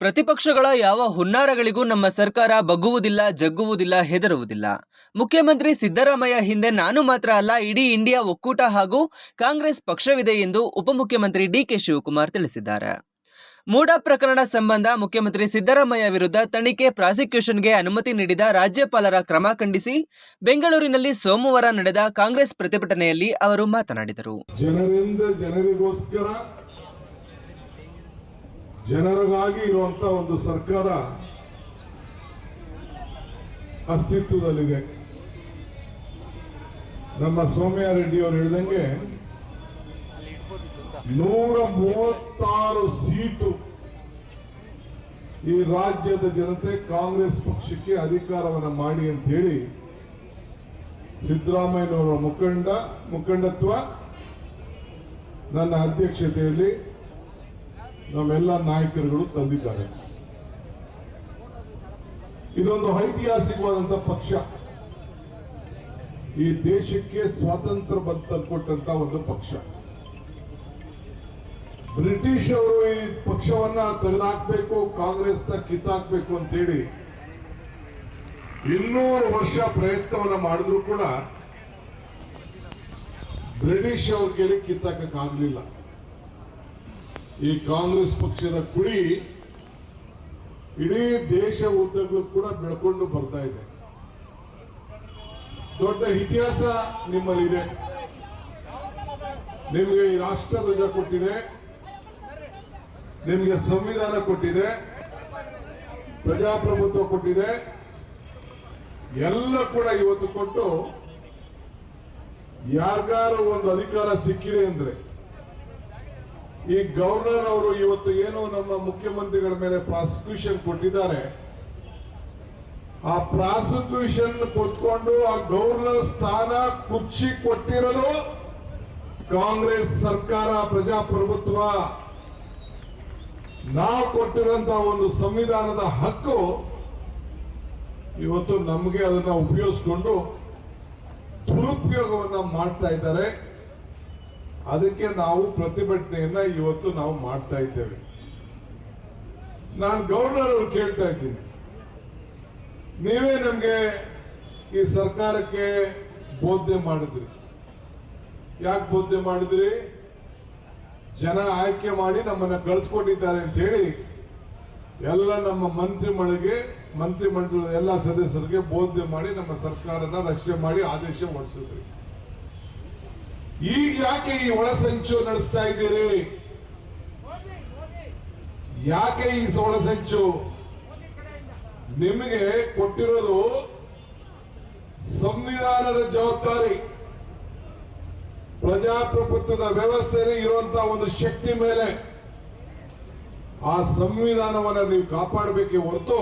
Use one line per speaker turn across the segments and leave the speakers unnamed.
ಪ್ರತಿಪಕ್ಷಗಳ ಯಾವ ಹುನ್ನಾರಗಳಿಗೂ ನಮ್ಮ ಸರ್ಕಾರ ಬಗ್ಗುವುದಿಲ್ಲ, ಜಗ್ಗುವುದಿಲ್ಲ, ಹೆದರುವುದಿಲ್ಲ. ಮುಖ್ಯಮಂತ್ರಿ ಸಿದ್ದರಾಮಯ್ಯ ಹಿಂದೆ ನಾನು ಮಾತ್ರ ಅಲ್ಲ, ಇಡೀ ಇಂಡಿಯಾ ಒಕ್ಕೂಟ ಹಾಗೂ ಕಾಂಗ್ರೆಸ್ ಪಕ್ಷವಿದೆ ಎಂದು ಉಪಮುಖ್ಯಮಂತ್ರಿ ಡಿಕೆ ಶಿವಕುಮಾರ್ ತಿಳಿಸಿದ್ದಾರೆ. ಮೂಡ ಪ್ರಕರಣ ಸಂಬಂಧ ಮುಖ್ಯಮಂತ್ರಿ ಸಿದ್ದರಾಮಯ್ಯ ವಿರುದ್ಧ ತನಿಖೆ ಪ್ರಾಸಿಕ್ಯೂಷನ್ಗೆ ಅನುಮತಿ ನೀಡಿದ ರಾಜ್ಯಪಾಲರ ಕ್ರಮ ಖಂಡಿಸಿ ಬೆಂಗಳೂರಿನಲ್ಲಿ ಸೋಮವಾರ ನಡೆದ ಕಾಂಗ್ರೆಸ್ ಪ್ರತಿಭಟನೆಯಲ್ಲಿ ಅವರು ಮಾತನಾಡಿದರು.
ಜನರಿಂದ ಜನರಿಗೋಸ್ಕರ ಜನರಿಗಾಗಿ ಇರುವಂತ ಒಂದು ಸರ್ಕಾರ ಅಸ್ತಿತ್ವದಲ್ಲಿದೆ. ನಮ್ಮ ಸೋಮ್ಯಾ ರೆಡ್ಡಿ ಅವರು ಹೇಳಿದಂಗೆ ನೂರ ಮೂವತ್ತಾರು ಸೀಟು ಈ ರಾಜ್ಯದ ಜನತೆ ಕಾಂಗ್ರೆಸ್ ಪಕ್ಷಕ್ಕೆ ಅಧಿಕಾರವನ್ನು ಮಾಡಿ ಅಂತ ಹೇಳಿ ಸಿದ್ದರಾಮಯ್ಯನವರ ಮುಖಂಡ ಮುಖಂಡತ್ವ ನನ್ನ ಅಧ್ಯಕ್ಷತೆಯಲ್ಲಿ ನಮ್ಮೆಲ್ಲ ನಾಯಕರುಗಳು ತಂದಿದ್ದಾರೆ. ಇದೊಂದು ಐತಿಹಾಸಿಕವಾದಂತ ಪಕ್ಷ. ಈ ದೇಶಕ್ಕೆ ಸ್ವಾತಂತ್ರ್ಯ ಬಂದು ಕೊಟ್ಟಂತ ಒಂದು ಪಕ್ಷ. ಬ್ರಿಟಿಷ್ ಅವರು ಈ ಪಕ್ಷವನ್ನ ತೆಗೆದಾಕ್ಬೇಕು ಕಾಂಗ್ರೆಸ್ನ ಕಿತ್ತಾಕ್ಬೇಕು ಅಂತೇಳಿ ಇನ್ನೂರು ವರ್ಷ ಪ್ರಯತ್ನವನ್ನ ಮಾಡಿದ್ರು ಕೂಡ ಬ್ರಿಟಿಷ್ ಅವ್ರ ಕಿತ್ತಾಕಕ್ಕಾಗ್ಲಿಲ್ಲ. ಈ ಕಾಂಗ್ರೆಸ್ ಪಕ್ಷದ ಕುಡಿ ಇಡೀ ದೇಶ ಉದ್ದಗಳು ಕೂಡ ಬೆಳ್ಕೊಂಡು ಬರ್ತಾ ಇದೆ. ದೊಡ್ಡ ಇತಿಹಾಸ ನಿಮ್ಮಲ್ಲಿದೆ. ನಿಮಗೆ ಈ ರಾಷ್ಟ್ರ ಧ್ವಜ ಕೊಟ್ಟಿದೆ. ನಿಮಗೆ ಸಂವಿಧಾನ ಕೊಟ್ಟಿದೆ. ಪ್ರಜಾಪ್ರಭುತ್ವ ಕೊಟ್ಟಿದೆ. ಎಲ್ಲ ಕೂಡ ಇವತ್ತು ಕೊಟ್ಟು ಯಾರಿಗಾರು ಒಂದು ಅಧಿಕಾರ ಸಿಕ್ಕಿದೆ ಅಂದ್ರೆ ಈ ಗವರ್ನರ್ ಅವರು ಇವತ್ತು ಏನು ನಮ್ಮ ಮುಖ್ಯಮಂತ್ರಿಗಳ ಮೇಲೆ ಪ್ರಾಸಿಕ್ಯೂಷನ್ ಕೊಟ್ಟಿದ್ದಾರೆ. ಆ ಪ್ರಾಸಿಕ್ಯೂಷನ್ ಕೊಟ್ಕೊಂಡು ಆ ಗವರ್ನರ್ ಸ್ಥಾನ ಕುರ್ಚಿ ಕೊಟ್ಟಿರೋದು ಕಾಂಗ್ರೆಸ್ ಸರ್ಕಾರ ಪ್ರಜಾಪ್ರಭುತ್ವ ನಾವು ಕೊಟ್ಟಿರೋಂತ ಒಂದು ಸಂವಿಧಾನದ ಹಕ್ಕು ಇವತ್ತು ನಮಗೆ ಅದನ್ನ ಉಪಯೋಗಿಸ್ಕೊಂಡು ದುರುಪಯೋಗವನ್ನ ಮಾಡ್ತಾ ಇದ್ದಾರೆ. ಅದಕ್ಕೆ ನಾವು ಪ್ರತಿಭಟನೆಯನ್ನ ಇವತ್ತು ನಾವು ಮಾಡ್ತಾ ಇದ್ದೇವೆ. ನಾನು ಗವರ್ನರ್ ಅವ್ರು ಕೇಳ್ತಾ ಇದ್ದೀನಿ. ನೀವೇ ನಮ್ಗೆ ಈ ಸರ್ಕಾರಕ್ಕೆ ಬೋಧನೆ ಮಾಡಿದ್ರಿ. ಯಾಕೆ ಬೋಧನೆ ಮಾಡಿದ್ರಿ? ಜನ ಆಯ್ಕೆ ಮಾಡಿ ನಮ್ಮನ್ನ ಕಳಿಸ್ಕೊಟ್ಟಿದ್ದಾರೆ ಅಂತ ಹೇಳಿ ಎಲ್ಲ ನಮ್ಮ ಮಂತ್ರಿಮಳಿಗೆ, ಮಂತ್ರಿಮಂಡಲದ ಎಲ್ಲ ಸದಸ್ಯರಿಗೆ ಬೋಧನೆ ಮಾಡಿ ನಮ್ಮ ಸರ್ಕಾರನ ರಚನೆ ಮಾಡಿ ಆದೇಶ ಹೊರಡಿಸಿದ್ರಿ. ಈಗ ಯಾಕೆ ಈ ಒಳಸಂಚು ನಡೆಸ್ತಾ ಇದ್ದೀರಿ? ಯಾಕೆ ಈ ಒಳಸಂಚು ನಿಮಗೆ ಕೊಟ್ಟಿರೋದು ಸಂವಿಧಾನದ ಜವಾಬ್ದಾರಿ. ಪ್ರಜಾಪ್ರಭುತ್ವದ ವ್ಯವಸ್ಥೆಯಲ್ಲಿ ಇರುವಂತಹ ಒಂದು ಶಕ್ತಿ ಮೇಲೆ ಆ ಸಂವಿಧಾನವನ್ನ ನೀವು ಕಾಪಾಡಬೇಕೆ ಹೊರತು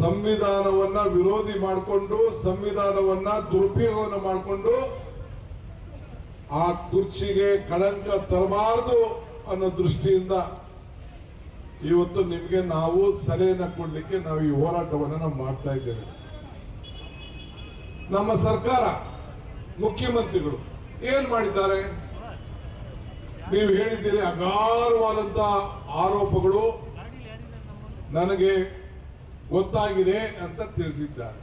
ಸಂವಿಧಾನವನ್ನ ವಿರೋಧಿ ಮಾಡಿಕೊಂಡು, ಸಂವಿಧಾನವನ್ನ ದುರುಪಯೋಗವನ್ನು ಮಾಡಿಕೊಂಡು ಆ ಕುರ್ಚಿಗೆ ಕಳಂಕ ತರಬಾರದು ಅನ್ನೋ ದೃಷ್ಟಿಯಿಂದ ಇವತ್ತು ನಿಮಗೆ ನಾವು ಸಲಹೆಯನ್ನು ಕೊಡ್ಲಿಕ್ಕೆ ನಾವು ಈ ಹೋರಾಟವನ್ನು ನಾವು ಮಾಡ್ತಾ ಇದ್ದೇವೆ. ನಮ್ಮ ಸರ್ಕಾರ, ಮುಖ್ಯಮಂತ್ರಿಗಳು ಏನ್ ಮಾಡಿದ್ದಾರೆ? ನೀವು ಹೇಳಿದ್ದೀರಿ ಅಗಾರವಾದಂತ ಆರೋಪಗಳು ನನಗೆ ಗೊತ್ತಾಗಿದೆ ಅಂತ ತಿಳಿಸಿದ್ದಾರೆ.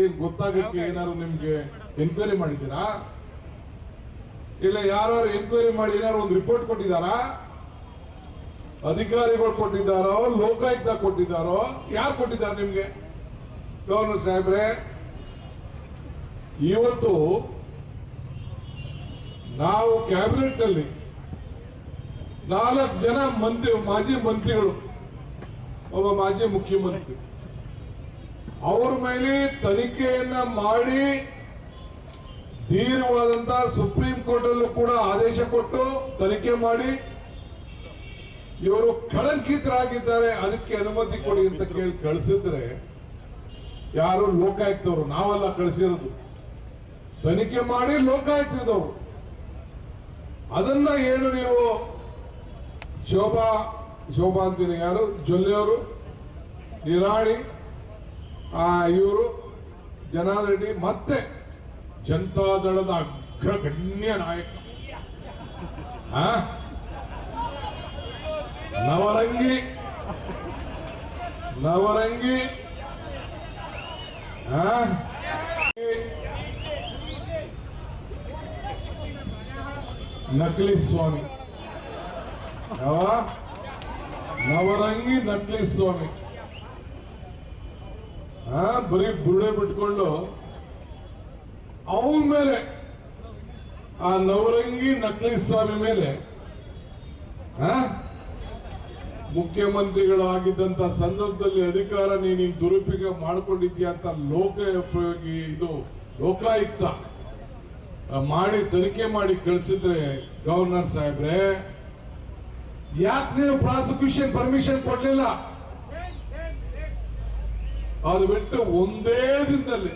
ಏನ್ ಗೊತ್ತಾಗಕ್ಕೆ ಏನಾದ್ರು ನಿಮ್ಗೆ ಎನ್ಕ್ವೈರಿ ಮಾಡಿದ್ದೀರಾ? ಇಲ್ಲ ಯಾರು ಎನ್ಕ್ವೈರಿ ಮಾಡಿ ಏನಾರು ಒಂದು ರಿಪೋರ್ಟ್ ಕೊಟ್ಟಿದ್ದಾರಾ? ಅಧಿಕಾರಿಗಳು ಕೊಟ್ಟಿದ್ದಾರೋ, ಲೋಕಾಯುಕ್ತ ಕೊಟ್ಟಿದ್ದಾರೋ? ಯಾರು ಕೊಟ್ಟಿದ್ದಾರೆ ನಿಮ್ಗೆ? ಗವರ್ನರ್ ಸಾಹೇಬ್ರೆ, ಇವತ್ತು ನಾವು ಕ್ಯಾಬಿನೆಟ್ನಲ್ಲಿ ನಾಲ್ಕು ಜನ ಮಂತ್ರಿ, ಮಾಜಿ ಮಂತ್ರಿಗಳು, ಒಬ್ಬ ಮಾಜಿ ಮುಖ್ಯಮಂತ್ರಿ. ಅವ್ರ ಮೇಲೆ ತನಿಖೆಯನ್ನ ಮಾಡಿ ಧೀರವಾದಂತ ಸುಪ್ರೀಂ ಕೋರ್ಟ್ ಅಲ್ಲೂ ಕೂಡ ಆದೇಶ ಕೊಟ್ಟು ತನಿಖೆ ಮಾಡಿ. ಇವರು ಕಳಂಕಿತರಾಗಿದ್ದಾರೆ, ಅದಕ್ಕೆ ಅನುಮತಿ ಕೊಡಿ ಅಂತ ಕೇಳಿ ಕಳಿಸಿದ್ರೆ ಯಾರು ಲೋಕಾಯುಕ್ತವರು? ನಾವೆಲ್ಲ ಕಳಿಸಿರೋದು. ತನಿಖೆ ಮಾಡಿ ಲೋಕಾಯುಕ್ತದವರು. ಅದನ್ನ ಏನು ನೀವು ಶೋಭಾ ಶೋಭಾ ಅಂತೀನಿ ಯಾರು? ಜೊಲ್ಲೆಯವರು ನಿರಾಳಿ ಆ ಇವರು ಜನಾರೆಡ್ಡಿ ಮತ್ತೆ ಜನತಾದಳದ ಅಗ್ರಗಣ್ಯ ನಾಯಕ? ನವರಂಗಿ. ನವರಂಗಿ. ನಕಲಿ ಸ್ವಾಮಿ. ನವರಂಗಿ ನಕಲಿ ಸ್ವಾಮಿ. ಬರೀ ಬುರುಡೆ ಬಿಟ್ಕೊಂಡು ಅವನ ಮೇಲೆ, ಆ ನವರಂಗಿ ನಕಲಿ ಸ್ವಾಮಿ ಮೇಲೆ ಮುಖ್ಯಮಂತ್ರಿಗಳಾಗಿದ್ದಂತ ಸಂದರ್ಭದಲ್ಲಿ ಅಧಿಕಾರ ನೀನು ದುರುಪಯೋಗ ಮಾಡಿಕೊಂಡಿದ್ಯಾ ಅಂತ ಲೋಕೋಪಯೋಗಿ ಇದು ಲೋಕಾಯುಕ್ತ ಮಾಡಿ ತನಿಖೆ ಮಾಡಿ ಕಳಿಸಿದ್ರೆ ಗವರ್ನರ್ ಸಾಹೇಬ್ರೆ, ಯಾಕೆ ನೀನು ಪ್ರಾಸಿಕ್ಯೂಷನ್ ಪರ್ಮಿಷನ್ ಕೊಡ್ಲಿಲ್ಲ? ಅದು ಬಿಟ್ಟು ಒಂದೇ ದಿನದಲ್ಲಿ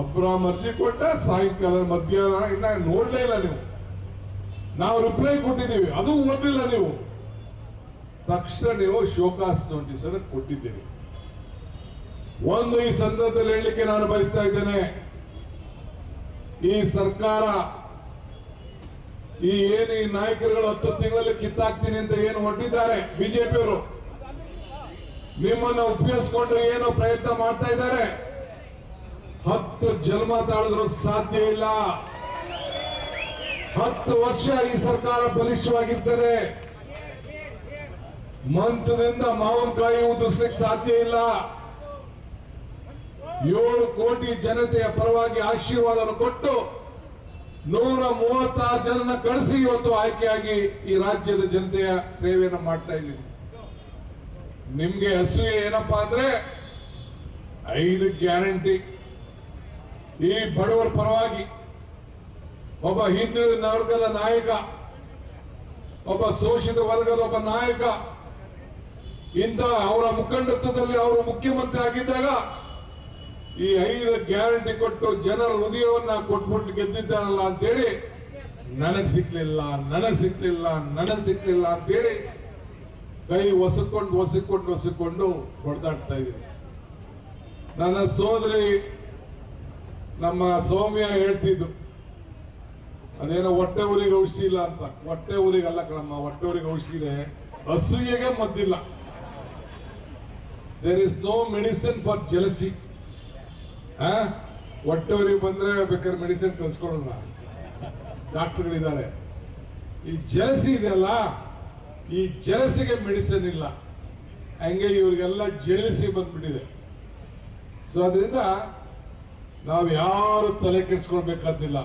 ಅಬ್ರಾಮ್ ಅರ್ಜಿ ಕೊಟ್ಟ ಸಾಯಂಕಾಲ ಮಧ್ಯಾಹ್ನ, ಇನ್ನ ನೋಡ್ಲೇ ಇಲ್ಲ ನೀವು. ನಾವು ರಿಪ್ಲೈ ಕೊಟ್ಟಿದ್ದೀವಿ, ಅದು ಓದಿಲ್ಲ ನೀವು. ತಕ್ಷಣ ನೀವು ಶೋಕಾಸ್ ನೋಟಿಸ್ ಅನ್ನು ಕೊಟ್ಟಿದ್ದೀರಿ. ಒಂದು ಈ ಸಂದರ್ಭದಲ್ಲಿ ಹೇಳಲಿಕ್ಕೆ ನಾನು ಬಯಸ್ತಾ ಇದ್ದೇನೆ. ಈ ಸರ್ಕಾರ, ಈ ಏನು ಈ ನಾಯಕರುಗಳು ಹತ್ತು ತಿಂಗಳಲ್ಲಿ ಕಿತ್ತಾಕ್ತೀನಿ ಅಂತ ಏನು ಹೊರಟಿದ್ದಾರೆ? ಬಿಜೆಪಿಯವರು. ನಿಮ್ಮನ್ನ ಉಪಯೋಗಿಸ್ಕೊಂಡು ಏನು ಪ್ರಯತ್ನ ಮಾಡ್ತಾ ಇದ್ದಾರೆ? ಹತ್ತು ಜನ್ಮ ತಾಳಿದ್ರು ಸಾಧ್ಯ ಇಲ್ಲ. ಹತ್ತು ವರ್ಷ ಈ ಸರ್ಕಾರ ಬಲಿಷ್ಠವಾಗಿರ್ತದೆ. ಮಂತ್ರದಿಂದ ಮಾವಿನಕಾಯಿ ಉದುರಿಸ್ಲಿಕ್ಕೆ ಸಾಧ್ಯ ಇಲ್ಲ. ಏಳು ಕೋಟಿ ಜನತೆಯ ಪರವಾಗಿ ಆಶೀರ್ವಾದವನ್ನು ಕೊಟ್ಟು ನೂರ ಮೂವತ್ತಾರು ಜನನ ಕಳಿಸಿ ಇವತ್ತು ಆಯ್ಕೆಯಾಗಿ ಈ ರಾಜ್ಯದ ಜನತೆಯ ಸೇವೆಯನ್ನು ಮಾಡ್ತಾ ಇದ್ದೀನಿ ನಿಮ್ಗೆ ಹಸುವೆ ಏನಪ್ಪಾ ಅಂದ್ರೆ ಐದು ಗ್ಯಾರಂಟಿ. ಈ ಬಡವರ ಪರವಾಗಿ ಒಬ್ಬ ಹಿಂದುಳಿದ ವರ್ಗದ ನಾಯಕ, ಒಬ್ಬ ಶೋಷಿತ ವರ್ಗದ ಒಬ್ಬ ನಾಯಕ, ಇಂಥ ಅವರ ಮುಖಂಡತ್ವದಲ್ಲಿ ಅವರು ಮುಖ್ಯಮಂತ್ರಿ ಆಗಿದ್ದಾಗ ಈ ಐದು ಗ್ಯಾರಂಟಿ ಕೊಟ್ಟು ಜನರ ಹೃದಯವನ್ನ ಕೊಟ್ಬಿಟ್ಟು ಗೆದ್ದಿದ್ದಾರಲ್ಲ ಅಂತೇಳಿ ನನಗ್ ಸಿಕ್ಲಿಲ್ಲ ನನಗ್ ಸಿಕ್ಲಿಲ್ಲ ನನಗ್ ಸಿಕ್ಲಿಲ್ಲ ಅಂತೇಳಿ ಕೈ ಒಸಕೊಂಡು ಒಸಕೊಂಡು ಒಸಕೊಂಡು ಹೊಡೆದಾಡ್ತಾ ಇದ್ದೀನಿ. ನನ್ನ ಸೋದರಿ ನಮ್ಮ ಸೌಮ್ಯ ಹೇಳ್ತಿದ್ದು, ಅದೇನೋ ಹೊಟ್ಟೆ ಊರಿಗೆ ಔಷಧಿ ಇಲ್ಲ ಅಂತ. ಹೊಟ್ಟೆ ಊರಿಗೆ ಅಲ್ಲ ಕಣಮ್ಮ, ಹೊಟ್ಟೆ ಊರಿಗೆ ಔಷಧಿ ಇದೆ ಅಸೂಯೆಗೆ ಮದ್ದಿಲ್ಲ there is no medicine for jealousy ಹೊಟ್ಟೆ ಊರಿಗೆ ಬಂದ್ರೆ ಬೇಕಾದ್ರೆ ಮೆಡಿಸಿನ್ ಕಳ್ಸ್ಕೊಳೋಣ ಡಾಕ್ಟರ್ಗಳಿದ್ದಾರೆ. ಈ ಜಲಸಿ ಇದೆಯಲ್ಲ ಈ ಜಲಸಿಗೆ ಮೆಡಿಸಿನ್ ಇಲ್ಲ. ಹಂಗೆ ಇವರಿಗೆಲ್ಲ ಜಳಿಸಿ ಬಂದ್ಬಿಟ್ಟಿದೆ. ಸೊ ಅದರಿಂದ ನಾವು ಯಾರು ತಲೆ ಕೆಡಿಸ್ಕೊಳ್ಬೇಕಾದಿಲ್ಲ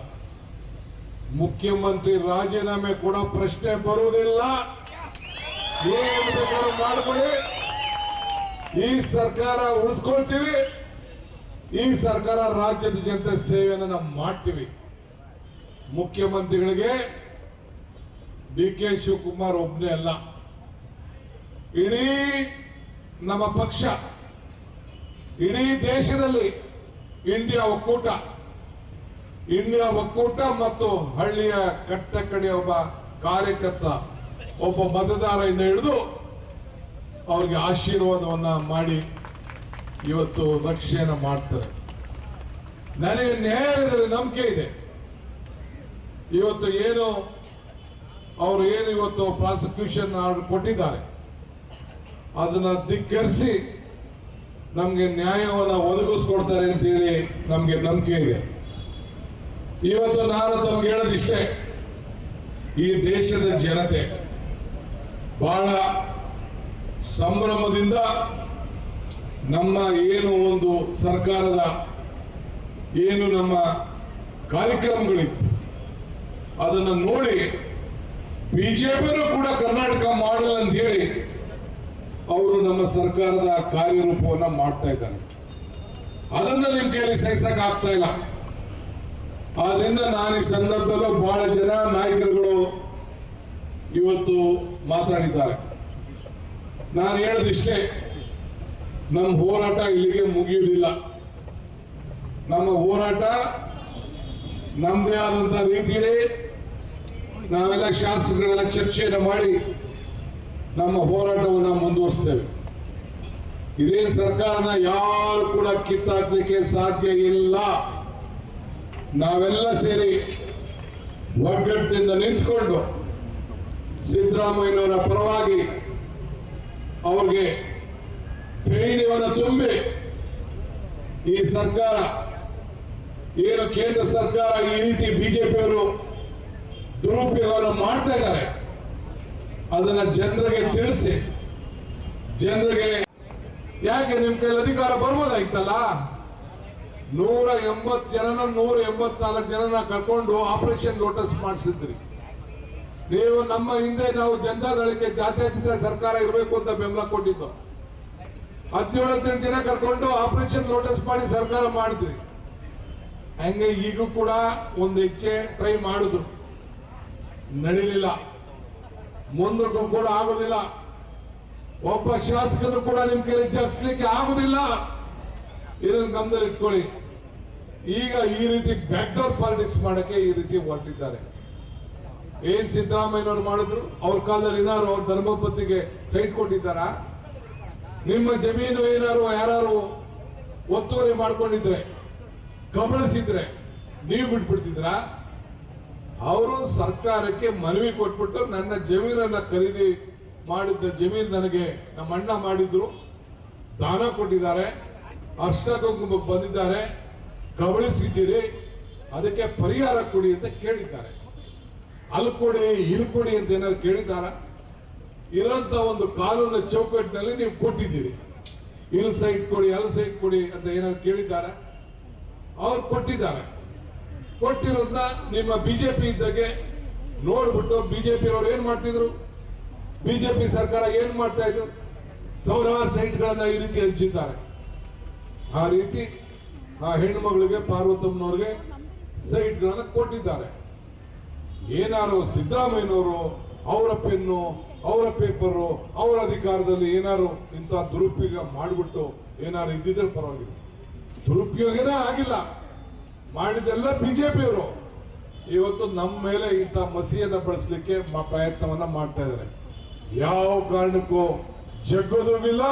ಮುಖ್ಯಮಂತ್ರಿ ರಾಜೀನಾಮೆ ಕೂಡ ಪ್ರಶ್ನೆ ಬರುವುದಿಲ್ಲ. ಮಾಡ್ಕೊಳ್ಳಿ. ಈ ಸರ್ಕಾರ ಉಳಿಸ್ಕೊಳ್ತೀವಿ. ಈ ಸರ್ಕಾರ ರಾಜ್ಯದ ಜನತೆ ಸೇವೆಯನ್ನು ನಾವು ಮಾಡ್ತೀವಿ. ಮುಖ್ಯಮಂತ್ರಿಗಳಿಗೆ ಡಿ ಕೆ ಶಿವಕುಮಾರ್ ಒಬ್ಬನೇ ಅಲ್ಲ. ಇಡೀ ನಮ್ಮ ಪಕ್ಷ, ಇಡೀ ದೇಶದಲ್ಲಿ ಇಂಡಿಯಾ ಒಕ್ಕೂಟ. ಇಂಡಿಯಾ ಒಕ್ಕೂಟ ಮತ್ತು ಹಳ್ಳಿಯ ಕಟ್ಟ ಕಡೆಯ ಒಬ್ಬ ಕಾರ್ಯಕರ್ತ, ಒಬ್ಬ ಮತದಾರರಿಂದ ಹಿಡಿದು ಅವ್ರಿಗೆ ಆಶೀರ್ವಾದವನ್ನ ಮಾಡಿ ಇವತ್ತು ರಕ್ಷಣೆ ಮಾಡ್ತಾರೆ. ನನಗೆ ನ್ಯಾಯಾಲಯದಲ್ಲಿ ನಂಬಿಕೆ ಇದೆ. ಇವತ್ತು ಏನು, ಅವರು ಏನು ಇವತ್ತು ಪ್ರಾಸಿಕ್ಯೂಷನ್ ಕೊಟ್ಟಿದ್ದಾರೆ. ಅದನ್ನ ಧಿಕ್ಕರಿಸಿ ನಮ್ಗೆ ನ್ಯಾಯವನ್ನ ಒದಗಿಸ್ಕೊಡ್ತಾರೆ ಅಂತೇಳಿ ನಮಗೆ ನಂಬಿಕೆ ಇದೆ. ಇವತ್ತು ನಾನು ತಮ್ಗೆ ಹೇಳೋದಿಷ್ಟೇ ಈ ದೇಶದ ಜನತೆ ಬಹಳ ಸಂಭ್ರಮದಿಂದ ನಮ್ಮ ಏನು ಒಂದು ಸರ್ಕಾರದ ಏನು ನಮ್ಮ ಕಾರ್ಯಕ್ರಮಗಳಿತ್ತು, ಅದನ್ನು ನೋಡಿ ಬಿಜೆಪಿನೂ ಕೂಡ ಕರ್ನಾಟಕ ಮಾಡಲ್ ಅಂತ ಹೇಳಿ ಅವರು ನಮ್ಮ ಸರ್ಕಾರದ ಕಾರ್ಯರೂಪವನ್ನ ಮಾಡ್ತಾ ಇದ್ದಾರೆ ಅದನ್ನ ನಿಮ್ ಕೈಯಲ್ಲಿ ಸಹಿಸಕ್ ಆಗ್ತಾ ಇಲ್ಲ. ಆದ್ರಿಂದ ನಾನು ಈ ಸಂದರ್ಭದಲ್ಲೂ ಬಹಳ ಜನ ನಾಯಕರುಗಳು ಇವತ್ತು ಮಾತಾಡಿದ್ದಾರೆ. ನಾನು ಹೇಳದಿಷ್ಟೇ ನಮ್ಮ ಹೋರಾಟ ಇಲ್ಲಿಗೆ ಮುಗಿಯುವುದಿಲ್ಲ. ನಮ್ಮ ಹೋರಾಟ ನಮ್ಮದೇ ಆದಂತ ರೀತಿಯಲ್ಲಿ ನಾವೆಲ್ಲ ಶಾಸಕರೆಲ್ಲ ಚರ್ಚೆಯನ್ನು ಮಾಡಿ ನಮ್ಮ ಹೋರಾಟವನ್ನು ಮುಂದುವರಿಸ್ತೇವೆ. ಇದೇ ಸರ್ಕಾರನ ಯಾರು ಕೂಡ ಕಿತ್ತಾಕ್ಲಿಕ್ಕೆ ಸಾಧ್ಯ ಇಲ್ಲ. ನಾವೆಲ್ಲ ಸೇರಿ ಒಗ್ಗಟ್ಟಿನಿಂದ ನಿಂತ್ಕೊಂಡು ಸಿದ್ದರಾಮಯ್ಯನವರ ಪರವಾಗಿ ಅವ್ರಿಗೆ ಧೈರ್ಯವನ್ನು ತುಂಬಿ ಈ ಸರ್ಕಾರ, ಏನು ಕೇಂದ್ರ ಸರ್ಕಾರ ಈ ರೀತಿ ಬಿಜೆಪಿಯವರು ದುರುಪಯೋಗವನ್ನು ಮಾಡ್ತಾ ಇದ್ದಾರೆ. ಅದನ್ನ ಜನರಿಗೆ ತಿಳಿಸಿ. ಜನರಿಗೆ ಯಾಕೆ ನಿಮ್ ಕೈಲಿ ಅಧಿಕಾರ ಬರ್ಬೋದಾಗಿತ್ತಲ್ಲ ನೂರ ಎಂಬತ್ ಜನನ ನೂರ ಎಂಬತ್ನಾಲ್ಕು ಜನನ ಕರ್ಕೊಂಡು ಆಪರೇಷನ್ ಲೋಟಸ್ ಮಾಡಿಸಿದ್ರಿ. ನೀವು ನಮ್ಮ ಹಿಂದೆ ನಾವು ಜನತಾದಳಕ್ಕೆ ಜಾತ್ಯತೀತ ಸರ್ಕಾರ ಇರಬೇಕು ಅಂತ ಬೆಂಬಲ ಕೊಟ್ಟಿದ್ದು. ಹದಿನೇಳು ಹದಿನೆಂಟು ಜನ ಕರ್ಕೊಂಡು ಆಪರೇಷನ್ ಲೋಟಸ್ ಮಾಡಿ ಸರ್ಕಾರ ಮಾಡಿದ್ರಿ. ಹಂಗೆ ಈಗೂ ಕೂಡ ಒಂದು ಹೆಜ್ಜೆ ಟ್ರೈ ಮಾಡಿದ್ರು. ನಡೀಲಿಲ್ಲ. ಮುಂದಕ್ಕೂ ಕೂಡ ಆಗೋದಿಲ್ಲ. ಒಬ್ಬ ಶಾಸಕರು ಕೂಡ ನಿಮ್ ಕೈ ಜಗ್ಸ್ಲಿಕ್ಕೆ ಆಗುದಿಲ್ಲ. ಇದನ್ನು ಗಮನದಲ್ಲಿ ಇಟ್ಕೊಳ್ಳಿ ಈಗ ಈ ರೀತಿ ಬ್ಯಾಕ್ಡೋರ್ ಪಾಲಿಟಿಕ್ಸ್ ಮಾಡಕ್ಕೆ ಈ ರೀತಿ ಹೊರಟಿದ್ದಾರೆ. ಏನ್ ಸಿದ್ದರಾಮಯ್ಯನವ್ರು ಮಾಡಿದ್ರು. ಅವ್ರ ಕಾಲದಲ್ಲಿ ಏನಾರು ಅವ್ರ ಧರ್ಮಪತ್ನಿಗೆ ಸೈಟ್ ಕೊಟ್ಟಿದ್ದಾರ? ನಿಮ್ಮ ಜಮೀನು ಏನಾರು ಯಾರು ಒತ್ತುವರಿ ಮಾಡ್ಕೊಂಡಿದ್ರೆ ಗಮನಿಸಿದ್ರೆ ನೀವು ಬಿಟ್ಬಿಡ್ತಿದ್ರಾ ಅವರು ಸರ್ಕಾರಕ್ಕೆ ಮನವಿ ಕೊಟ್ಬಿಟ್ಟು ನನ್ನ ಜಮೀನನ್ನ ಖರೀದಿ ಮಾಡಿದ್ದ ಜಮೀನು ನನಗೆ ನಮ್ಮ ಅಣ್ಣ ಮಾಡಿದ್ರು. ದಾನ ಕೊಟ್ಟಿದ್ದಾರೆ. ಅರ್ಶನ ಬಂದಿದ್ದಾರೆ. ಕಬಳಿಸಿದ್ದೀರಿ ಅದಕ್ಕೆ ಪರಿಹಾರ ಕೊಡಿ ಅಂತ ಕೇಳಿದ್ದಾರೆ. ಅಲ್ಲಿ ಕೊಡಿ, ಇಲ್ಲಿ ಕೊಡಿ ಅಂತ ಏನಾದ್ರು ಕೇಳಿದ್ದಾರ? ಇರೋಂಥ ಒಂದು ಕಾನೂನು ಚೌಕಟ್ಟಿನಲ್ಲಿ ನೀವು ಕೊಟ್ಟಿದ್ದೀರಿ. ಇಲ್ಲಿ ಸೈಟ್ ಕೊಡಿ, ಅಲ್ಲಿ ಸೈಟ್ ಕೊಡಿ ಅಂತ ಏನಾದ್ರು ಕೇಳಿದ್ದಾರೆ? ಅವ್ರು ಕೊಟ್ಟಿದ್ದಾರೆ. ಕೊಟ್ಟಿರೋದನ್ನ ನಿಮ್ಮ ಬಿಜೆಪಿ ಇದ್ದಾಗೆ ನೋಡ್ಬಿಟ್ಟು ಬಿಜೆಪಿ ಅವ್ರು ಏನ್ ಮಾಡ್ತಿದ್ರು? ಬಿಜೆಪಿ ಸರ್ಕಾರ ಏನ್ ಮಾಡ್ತಾ ಇದ್ರು? ಸೈಟ್ ಸೈಟ್ಗಳನ್ನ ಈ ರೀತಿ ಹಂಚಿದ್ದಾರೆ. ಆ ರೀತಿ ಆ ಹೆಣ್ಮಗಳಿಗೆ ಪಾರ್ವತಮ್ಮನವ್ರಿಗೆ ಸೈಟ್ಗಳನ್ನ ಕೊಟ್ಟಿದ್ದಾರೆ. ಏನಾರು ಸಿದ್ದರಾಮಯ್ಯನವರು, ಅವರ ಪೆನ್ನು, ಅವರ ಪೇಪರು, ಅವರ ಅಧಿಕಾರದಲ್ಲಿ ಏನಾರು ಇಂಥ ದುರುಪಯೋಗ ಮಾಡಿಬಿಟ್ಟು ಏನಾರು ಇದ್ದಿದ್ರೆ ಪರವಾಗಿಲ್ಲ. ದುರುಪಯೋಗನೇ ಆಗಿಲ್ಲ. ಮಾಡಿದೆಲ್ಲ ಬಿಜೆಪಿಯವರು. ಇವತ್ತು ನಮ್ಮ ಮೇಲೆ ಇಂಥ ಮಸಿಯನ್ನ ಬಳಸಲಿಕ್ಕೆ ಪ್ರಯತ್ನವನ್ನ ಮಾಡ್ತಾ ಇದ್ದಾರೆ. ಯಾವ ಕಾರಣಕ್ಕೂ ಜಗ್ಗೋದು ಇಲ್ಲ,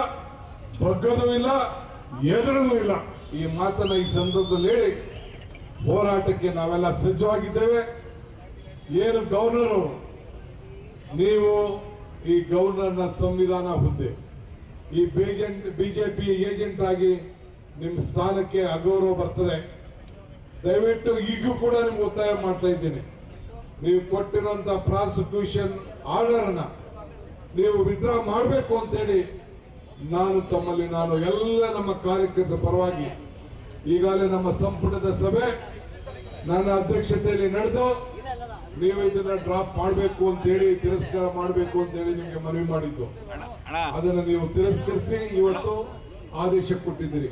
ಬಗ್ಗೋದು ಇಲ್ಲ, ಎದುರೋದು ಇಲ್ಲ. ಈ ಮಾತನ್ನ ಈ ಸಂದರ್ಭದಲ್ಲಿ ಹೇಳಿ, ಹೋರಾಟಕ್ಕೆ ನಾವೆಲ್ಲ ಸಜ್ಜವಾಗಿದ್ದೇವೆ ಏನು ಗವರ್ನರ್ ನೀವು ಈ ಗವರ್ನರ್ನ ಸಂವಿಧಾನ ಹುದ್ದೆ, ಈ ಬಿಜೆಪಿ ಏಜೆಂಟ್ ಆಗಿ ನಿಮ್ಮ ಸ್ಥಾನಕ್ಕೆ ಅಗೌರವ ಬರ್ತದೆ. ದಯವಿಟ್ಟು ಈಗೂ ಕೂಡ ನಿಮ್ಗೆ ಒತ್ತಾಯ ಮಾಡ್ತಾ ಇದ್ದೇನೆ. ನೀವು ಕೊಟ್ಟಿರುವಂತ ಪ್ರಾಸಿಕ್ಯೂಷನ್ ಆರ್ಡರ್ ಅನ್ನ ನೀವು ವಿಡ್ರಾ ಮಾಡಬೇಕು ಅಂತೇಳಿ ನಾನು ತಮ್ಮಲ್ಲಿ ನಾನು ಎಲ್ಲ ನಮ್ಮ ಕಾರ್ಯಕರ್ತರ ಪರವಾಗಿ ಈಗಾಗಲೇ ನಮ್ಮ ಸಂಪುಟದ ಸಭೆ ನನ್ನ ಅಧ್ಯಕ್ಷತೆಯಲ್ಲಿ ನಡೆದು ನೀವು ಇದನ್ನ ಡ್ರಾಪ್ ಮಾಡಬೇಕು ಅಂತೇಳಿ ತಿರಸ್ಕಾರ ಮಾಡಬೇಕು ಅಂತೇಳಿ ನಿಮಗೆ ಮನವಿ ಮಾಡಿದ್ದು. ಅದನ್ನು ನೀವು ತಿರಸ್ಕರಿಸಿ ಇವತ್ತು ಆದೇಶ ಕೊಟ್ಟಿದ್ದೀರಿ.